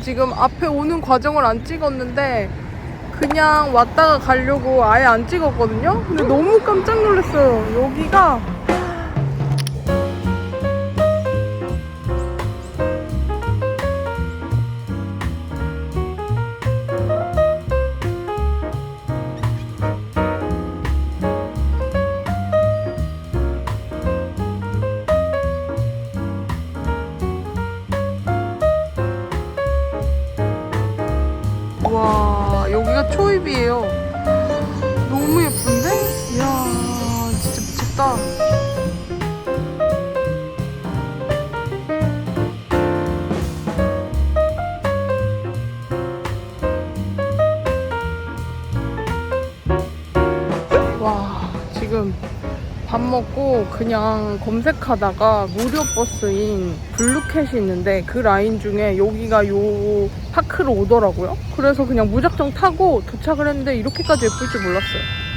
지금 앞에 오는 과정을 안 찍었는데 그냥 왔다가 가려고 아예 안 찍었거든요. 근데 너무 깜짝 놀랐어요. 여기가 그냥 검색하다가 무료 버스인 블루캣이 있는데 그 라인 중에 여기가 요 파크로 오더라고요. 그래서 그냥 무작정 타고 도착을 했는데 이렇게까지 예쁠 줄 몰랐어요.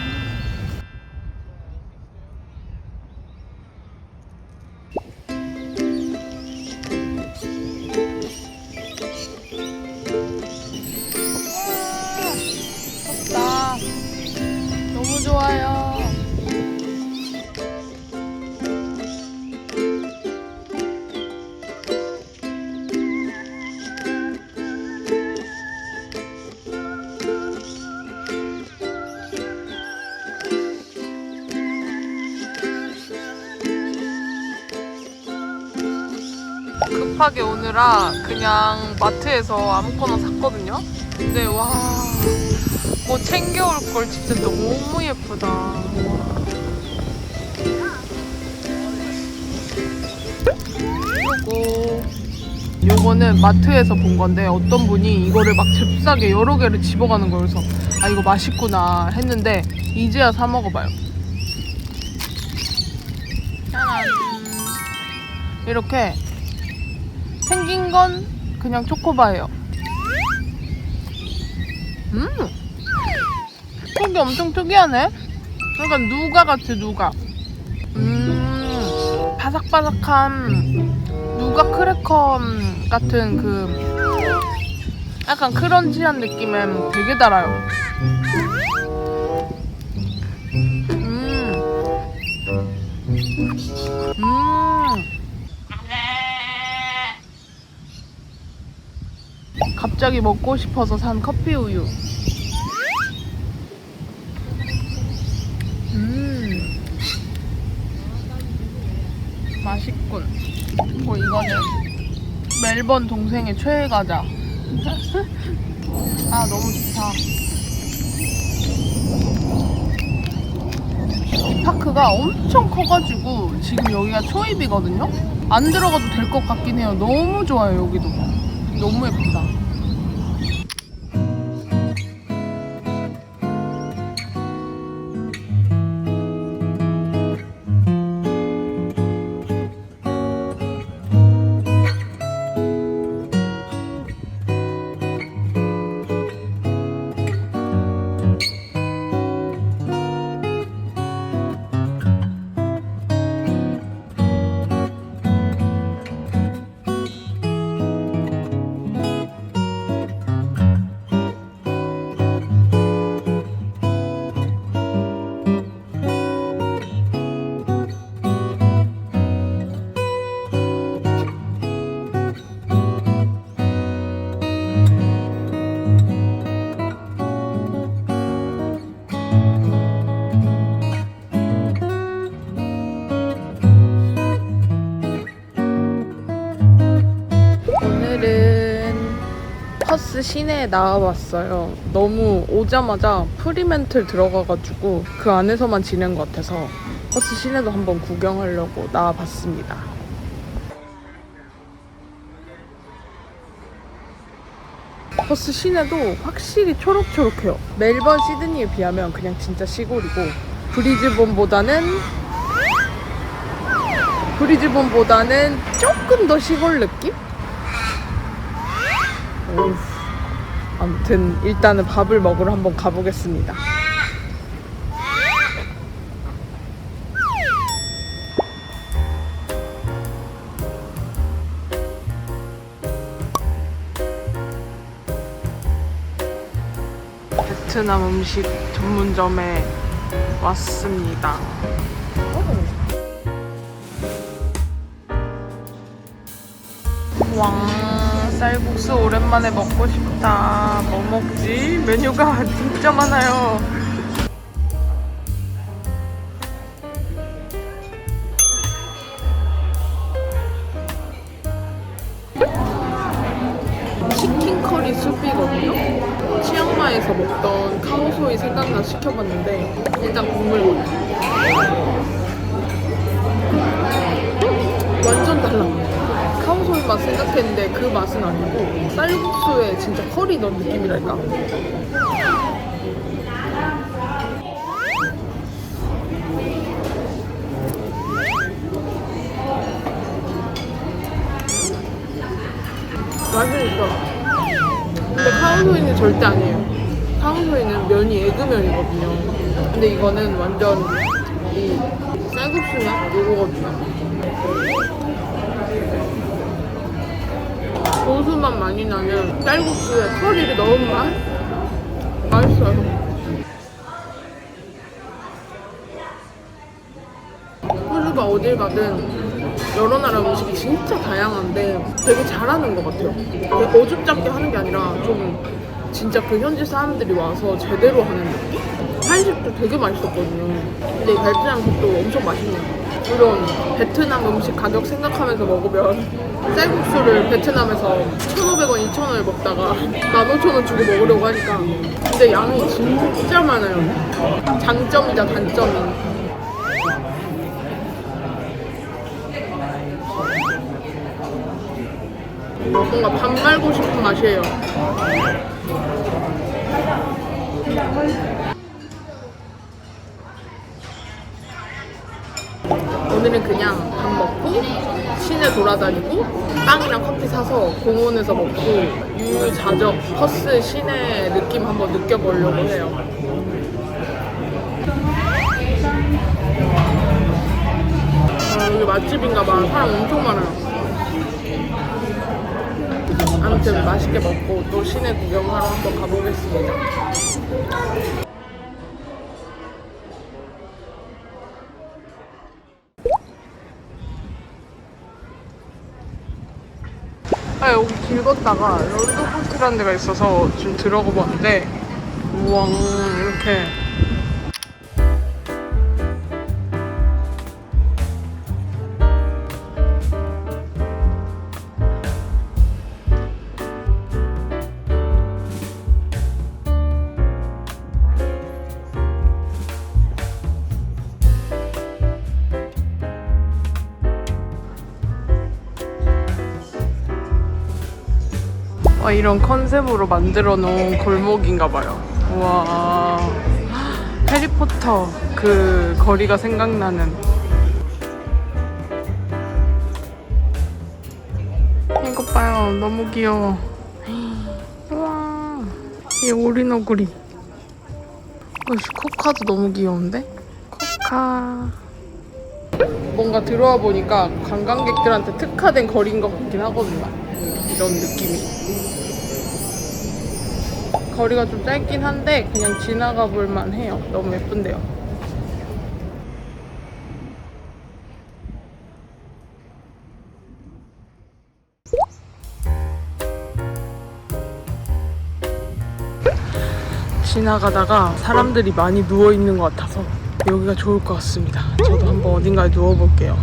오느라 그냥 마트에서 아무거나 샀거든요. 근데 와, 뭐 챙겨올 걸 진짜 너무 예쁘다. 와. 요거 요거는 마트에서 본 건데 어떤 분이 이거를 막 잽싸게 여러 개를 집어가는 거여서아 이거 맛있구나 했는데 이제야 사 먹어봐요. 짜란. 이렇게 생긴 건 그냥 초코바예요. 음, 속이 엄청 특이하네. 약간 누가 같아 누가. 음, 바삭바삭한 누가 크래커 같은 그 약간 크런치한 느낌에 되게 달아요. 음, 음. 갑자기 먹고 싶어서 산 커피 우유. 음. 맛있군. 어, 이거는 멜번 동생의 최애 과자. 아, 너무 좋다. 이 파크가 엄청 커가지고 지금 여기가 초입이거든요? 안 들어가도 될 것 같긴 해요. 너무 좋아요, 여기도. 너무 예쁘다. 퍼스 시내에 나와봤어요. 너무 오자마자 프리멘틀 들어가가지고 그 안에서만 지낸 것 같아서 퍼스 시내도 한번 구경하려고 나와봤습니다. 퍼스 시내도 확실히 초록초록해요. 멜번 시드니에 비하면 그냥 진짜 시골이고 브리즈본보다는 브리즈본보다는 조금 더 시골 느낌? 어휴, 아무튼 일단은 밥을 먹으러 한번 가보겠습니다. 베트남 음식 전문점에 왔습니다. 왕. 쌀국수 오랜만에 먹고 싶다. 뭐 먹지? 메뉴가 진짜 많아요. 치킨 커리 수프거든요. 치앙마이에서 먹던 카오소이 생각나 시켜봤는데 일단 국물 먼저. 맛 생각했는데 그 맛은 아니고 쌀국수에 진짜 커리 넣은 느낌이랄까? 맛은 있어. 근데 카오소이는 절대 아니에요. 카오소이는 면이 에그면이거든요. 근데 이거는 완전 이 쌀국수면 요거거든요. 고수맛 많이 나는 쌀국수에 커리를 넣은 맛? 맛있어요. 호주가 어딜 가든 여러 나라 음식이 진짜 다양한데 되게 잘하는 것 같아요. 되게 어줍잖게 하는 게 아니라 좀 진짜 그 현지 사람들이 와서 제대로 하는 느낌? 한식도 되게 맛있었거든요. 근데 음식도 엄청 맛있네요. 물론 베트남 음식 가격 생각하면서 먹으면 쌀국수를 베트남에서 1,500원, 2,000원에 먹다가 15,000원 주고 먹으려고 하니까 근데 양이 진짜 많아요. 장점이자 단점이. 뭔가 밥 말고 싶은 맛이에요. 오늘은 그냥 밥 먹고 시내 돌아다니고 빵이랑 커피 사서 공원에서 먹고 유유자적 퍼스 시내 느낌 한번 느껴보려고 해요. 아, 여기 맛집인가 봐. 사람 엄청 많아요. 아무튼 맛있게 먹고 또 시내 구경하러 한번 가보겠습니다. 아 여기 길 걷다가 런던포트라는 데가 있어서 좀 들어가 봤는데 우와 이렇게 와, 이런 컨셉으로 만들어 놓은 골목인가 봐요. 와 해리포터 그 거리가 생각나는. 이거 봐요. 너무 귀여워. 우와. 이 오리너구리. 어이씨, 코카도 너무 귀여운데? 코카. 뭔가 들어와 보니까 관광객들한테 특화된 거리인 것 같긴 하거든요. 이런 느낌이. 거리가 좀 짧긴 한데 그냥 지나가 볼만 해요. 너무 예쁜데요. 지나가다가 사람들이 많이 누워 있는 것 같아서 여기가 좋을 것 같습니다. 저도 한번 어딘가에 누워 볼게요.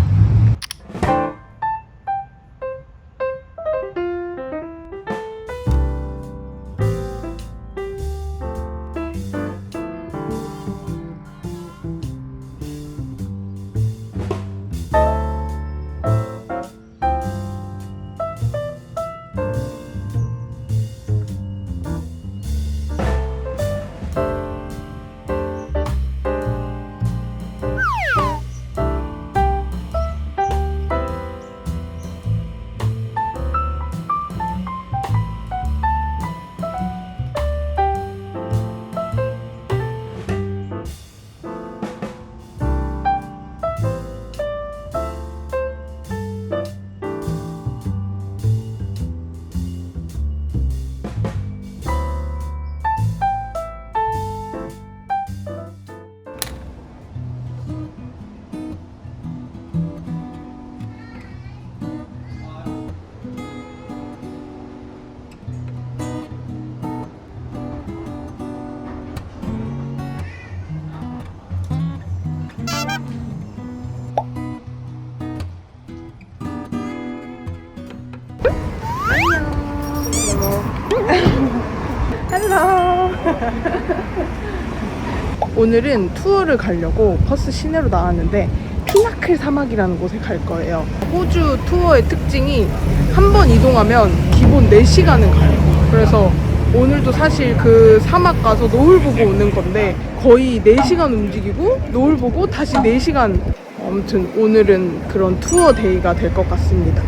오늘은 투어를 가려고 퍼스 시내로 나왔는데 피나클 사막이라는 곳에 갈 거예요. 호주 투어의 특징이 한 번 이동하면 기본 4시간은 가요. 그래서 오늘도 사실 그 사막 가서 노을 보고 오는 건데 거의 4시간 움직이고 노을 보고 다시 4시간 아무튼 오늘은 그런 투어 데이가 될 것 같습니다.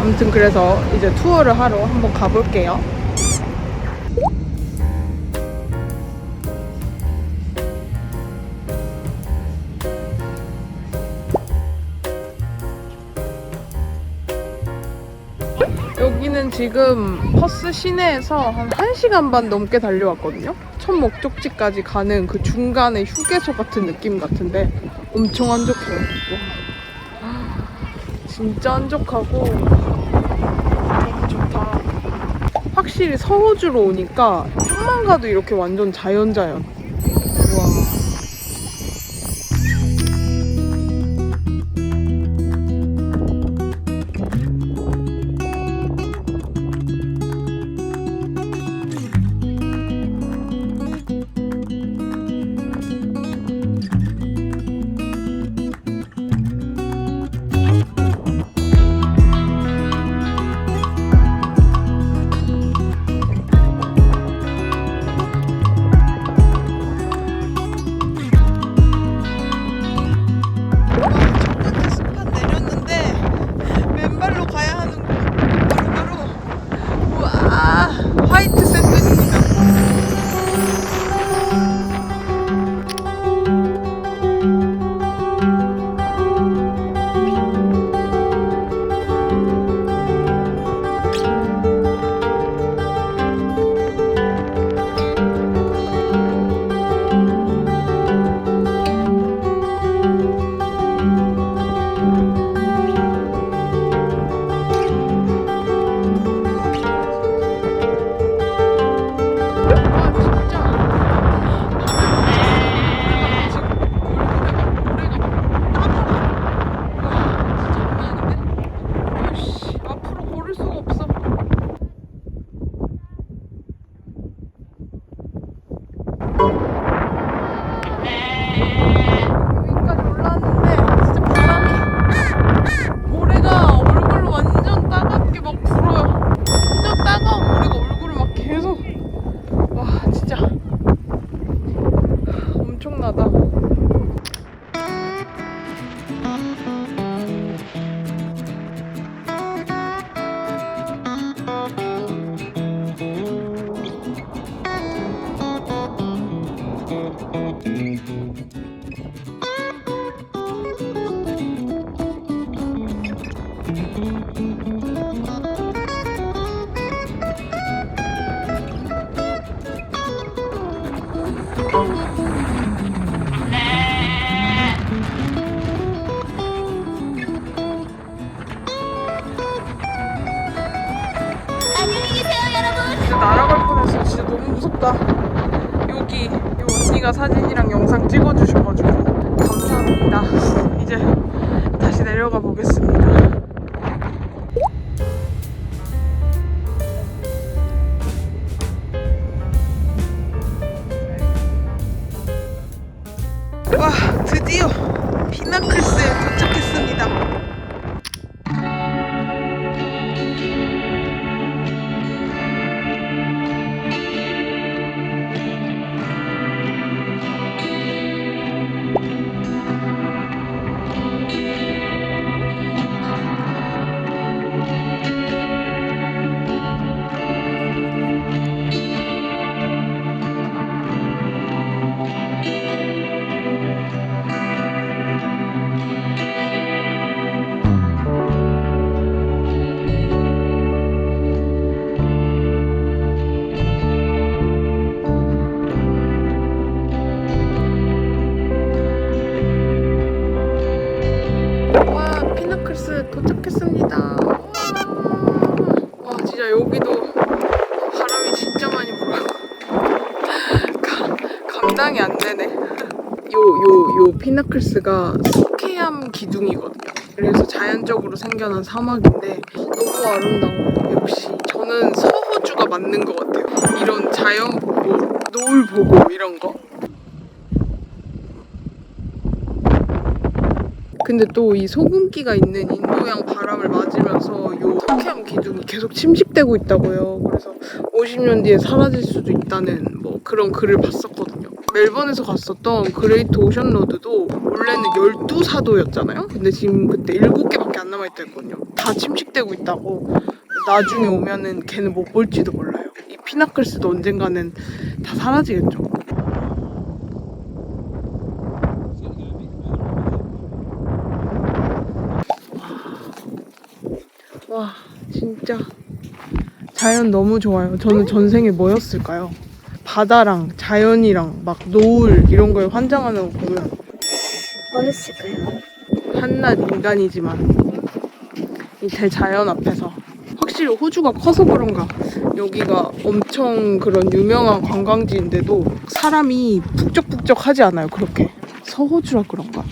아무튼 그래서 이제 투어를 하러 한번 가볼게요. 지금 퍼스 시내에서 한 1시간 반 넘게 달려왔거든요. 첫 목적지까지 가는 그 중간에 휴게소 같은 느낌 같은데 엄청 한적해요. 와. 진짜 한적하고 너무 좋다. 확실히 서호주로 오니까 좀만 가도 이렇게 완전 자연자연. 도착했습니다. 와, 와 진짜 여기도 바람이 진짜 많이 불어요. 가- 감당이 안 되네. 요 요 요 피나클스가 석회암 기둥이거든요. 그래서 자연적으로 생겨난 사막인데 너무 아름다워요. 역시 저는 서호주가 맞는 것 같아요. 이런 자연 보고 노을 보고 이런 거. 근데 또 이 소금기가 있는 인도양 바람을 맞으면서 요 상쾌함 기둥이 계속 침식되고 있다고요. 그래서 50년 뒤에 사라질 수도 있다는 뭐 그런 글을 봤었거든요. 멜번에서 갔었던 그레이트 오션 로드도 원래는 12사도였잖아요. 근데 지금 그때 7개밖에 안 남아있다 했거든요. 다 침식되고 있다고. 나중에 오면은 걔는 못 볼지도 몰라요. 이 피나클스도 언젠가는 다 사라지겠죠. 와 진짜 자연 너무 좋아요. 저는 전생에 뭐였을까요? 바다랑 자연이랑 막 노을 이런 걸 환장하는 거 보면 뭐였을까요? 한낱 인간이지만 이 대자연 앞에서 확실히 호주가 커서 그런가 여기가 엄청 그런 유명한 관광지인데도 사람이 북적북적하지 않아요 그렇게 서호주라 그런가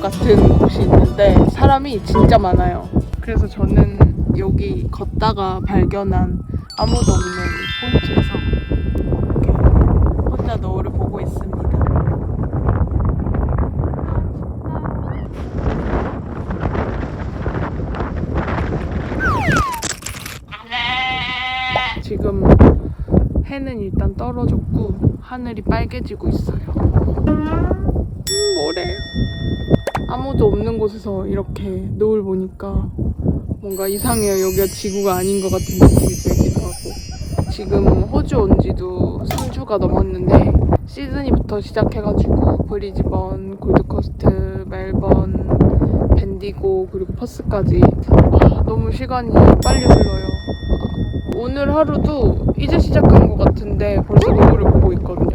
같은 곳이 있는데 사람이 진짜 많아요. 그래서 저는 여기 걷다가 발견한 아무도 없는 포인트에서 이렇게 혼자 노을을 보고 있습니다. 지금 해는 일단 떨어졌고 하늘이 빨개지고 있어요. 아무도 없는 곳에서 이렇게 노을 보니까 뭔가 이상해요. 여기가 지구가 아닌 것 같은 느낌이 들기도 하고. 지금 호주 온 지도 3주가 넘었는데 시드니부터 시작해가지고 브리즈번, 골드코스트, 멜번, 밴디고 그리고 퍼스까지 와, 너무 시간이 빨리 흘러요. 아, 오늘 하루도 이제 시작한 것 같은데 벌써 노을을 보고 있거든요.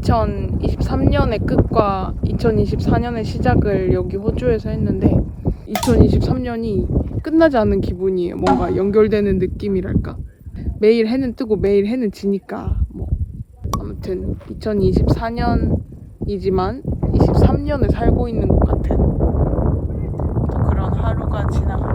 (2023년의) 끝과 (2024년의) 시작을 여기 호주에서 했는데 (2023년이) 끝나지 않은 기분이에요. 뭔가 연결되는 느낌이랄까. 매일 해는 뜨고 매일 해는 지니까 뭐. 아무튼 (2024년이지만) (23년을) 살고 있는 것 같은 또 그런 하루가 지나갑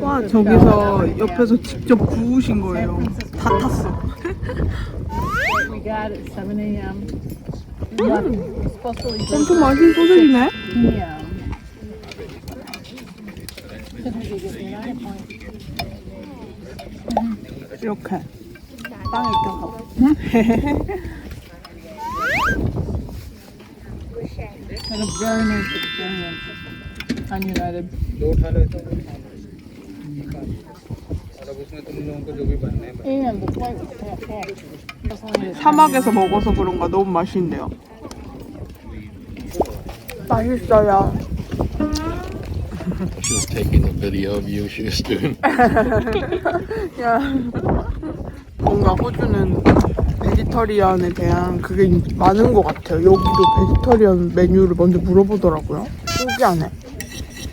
와 저기서 옆에서 직접 구우신 거예요. 다 탔어. We got at 7 a.m. It's supposed to leave 엄청 맛있는 소세지네. 이렇게 빵에 껴서. Had a very nice experience. I'm United. 사막에서 먹어서 그런가 너무 맛있네요. 맛있어요. She was taking a video of you. She was doing. 야. 뭔가 호주는 베지터리언에 대한 그게 많은 것 같아요. 여기도 베지터리언 메뉴를 먼저 물어보더라고요. 신기하네.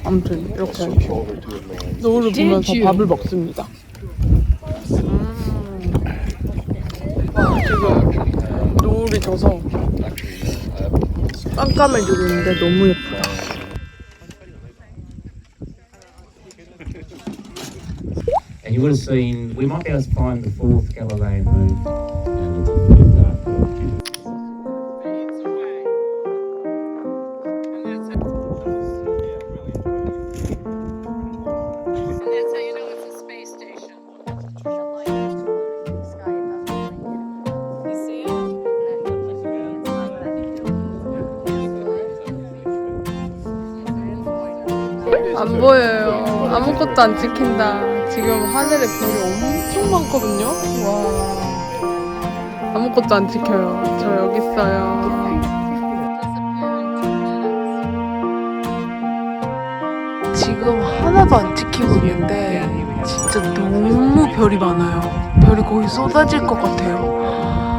아무튼 이렇게 노을을 보면서 밥을 먹습니다. 지금 노을이 져서 깜깜해지고 있는데 너무 예쁘다. And you would have seen, we might be able to find the fourth Galilean moon. 안 찍힌다. 지금 하늘에 별이 엄청 많거든요. 와. 아무것도 안 찍혀요. 저 여기 있어요. 지금 하나도 안 찍히고 있는데 진짜 너무 별이 많아요. 별이 거의 쏟아질 것 같아요.